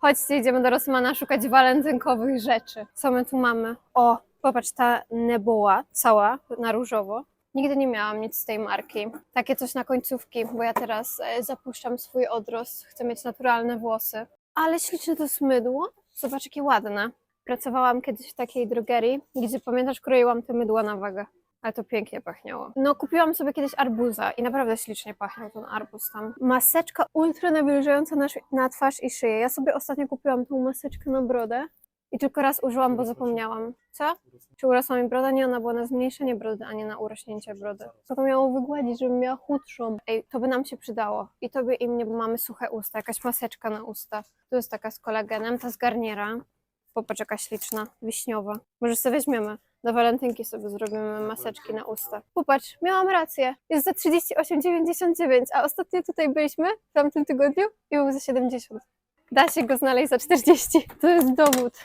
Chodźcie, idziemy do Rossmana szukać walentynkowych rzeczy. Co my tu mamy? O, popatrz, ta nebuła cała na różowo. Nigdy nie miałam nic z tej marki. Takie coś na końcówki, bo ja teraz e, zapuszczam swój odrost. Chcę mieć naturalne włosy. Ale śliczne to jest mydło. Zobacz, jakie ładne. Pracowałam kiedyś w takiej drogerii, gdzie pamiętasz, kroiłam te mydła na wagę. Ale to pięknie pachniało. No, kupiłam sobie kiedyś arbuza i naprawdę ślicznie pachniał ten arbuz tam. Maseczka ultra nawilżająca na, na twarz i szyję. Ja sobie ostatnio kupiłam tą maseczkę na brodę i tylko raz użyłam, bo zapomniałam. Co? Czy urosła mi broda? Nie, ona była na zmniejszenie brody, a nie na urośnięcie brody. To to miało wygładzić, żebym miała chudszą. Ej, to by nam się przydało. I tobie i mnie, bo mamy suche usta, jakaś maseczka na usta. Tu jest taka z kolagenem, ta z Garniera. Popatrz, jaka śliczna, wiśniowa. Może sobie weźmiemy. Do walentynki sobie zrobimy maseczki na usta. Popatrz, miałam rację. Jest za 38,99, a ostatnio tutaj byliśmy w tamtym tygodniu i był za 70. Da się go znaleźć za 40. To jest dowód.